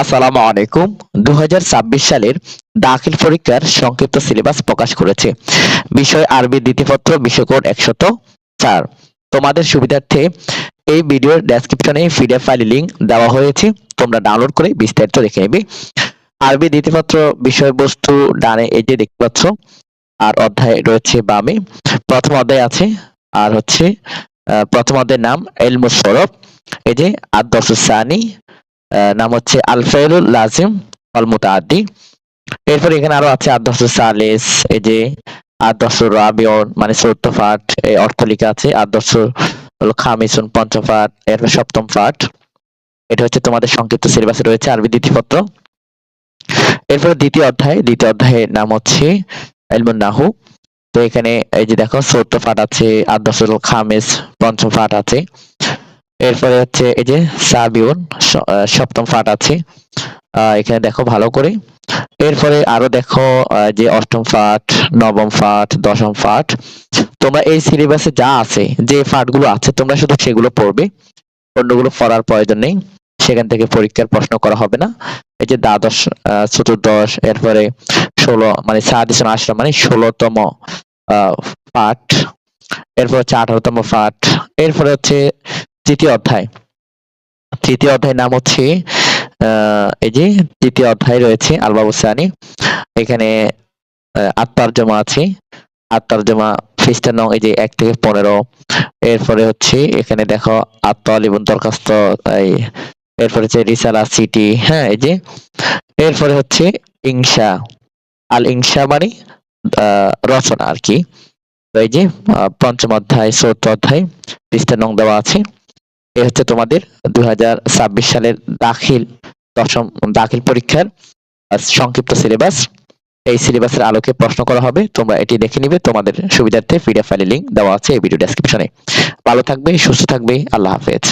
আসসালামু আলাইকুম। দু হাজার ছাব্বিশ সালের দাখিল পরীক্ষার সংক্ষিপ্ত সিলেবাস প্রকাশ করেছে। বিষয় আরবি দ্বিতীয়পত্র বিষয়কোড একশত চার। তোমাদের সুবিধার্থে এই ভিডিওর ডেসক্রিপশনে পিডিএফ ফাইল লিংক দেওয়া হয়েছে। তোমরা ডাউনলোড করে বিস্তারিত দেখে নেবে। আরবি দ্বিতীয়পত্র, বিষয়বস্তু, ডানে এই যে দেখতে পাচ্ছ, আর অধ্যায় রয়েছে বামে। প্রথম অধ্যায় আছে, আর হচ্ছে প্রথম অধ্যায়ের নাম এলমুস সরফ এই যে আদর্শ সানি নাম হচ্ছে আলফেরুল লাজিম অল মুতাআদ্দি এরপর এখানে আরও আছে আদর্শ সালেস, এই যে আদর্শ রাবিয়ন মানে চতুর্থ পাঠ এই অর্থ লেখা আছে, আদর্শ হলো খামিসুন পঞ্চম পাঠ, এরপর সপ্তম পাঠ। এটা হচ্ছে তোমাদের সংক্ষিপ্ত সিলেবাসে রয়েছে, আরবি দ্বিতীয়পত্র এরপর দ্বিতীয় অধ্যায়, দ্বিতীয় অধ্যায়ের নাম হচ্ছে এলমুন নাহু। তো এখানে এই যে দেখো চতুর্থ পাঠ আছে আদর্শুল খামিস, পঞ্চম পাঠ আছে। এরপরে হচ্ছে এই যে সাবিউন সপ্তম পাঠ আছে। এখানে দেখো ভালো করে। এরপরে আরও দেখো যে অষ্টম পাঠ নবম পাঠ দশম পাঠ। তোমরা এই সিলেবাসে যা আছে যে পাঠগুলো আছে তোমরা শুধু সেগুলো পড়বে। অন্যগুলো পড়ার প্রয়োজন নেই। সেখান থেকে পরীক্ষার প্রশ্ন করা হবে না। এই যে দ্বাদশ চতুর্দশ এরপরে ষোলো মানে সাদিসন আশ্রম মানে ষোলোতম আহ, পাঠ। এরপর হচ্ছে আঠারোতম পাঠ। এরপরে হচ্ছে তৃতীয় অধ্যায়। তৃতীয় অধ্যায়ের নাম হচ্ছে এই যে তৃতীয় অধ্যায় রয়েছে আলবাবুসানি এখানে আত্মার জমা আছে। আত্মার্জমা খ্রিস্টান নং, এই যে এক থেকে পনেরো। এরপরে হচ্ছে, এখানে দেখো আত্মা লিবন দরখাস্ত এরপরে হচ্ছে রিসালা সিটি হ্যাঁ এই যে। এরপরে হচ্ছে ইংসা আল ইংসা মানে রচনা আর কি। এই যে পঞ্চম অধ্যায় চৌথ অধ্যায় খ্রিস্টান নং দেওয়া আছে। এ হচ্ছে তোমাদের দু হাজার ছাব্বিশ সালের দাখিল, দশম দাখিল পরীক্ষার সংক্ষিপ্ত সিলেবাস এই সিলেবাসের আলোকে প্রশ্ন করা হবে। তোমরা এটি দেখে নিবে। তোমাদের সুবিধার্থে পিডিএফ ফাইলের লিঙ্ক দেওয়া আছে এই ভিডিও ডেসক্রিপশনে ভালো থাকবে, সুস্থ থাকবে। আল্লাহ হাফেজ।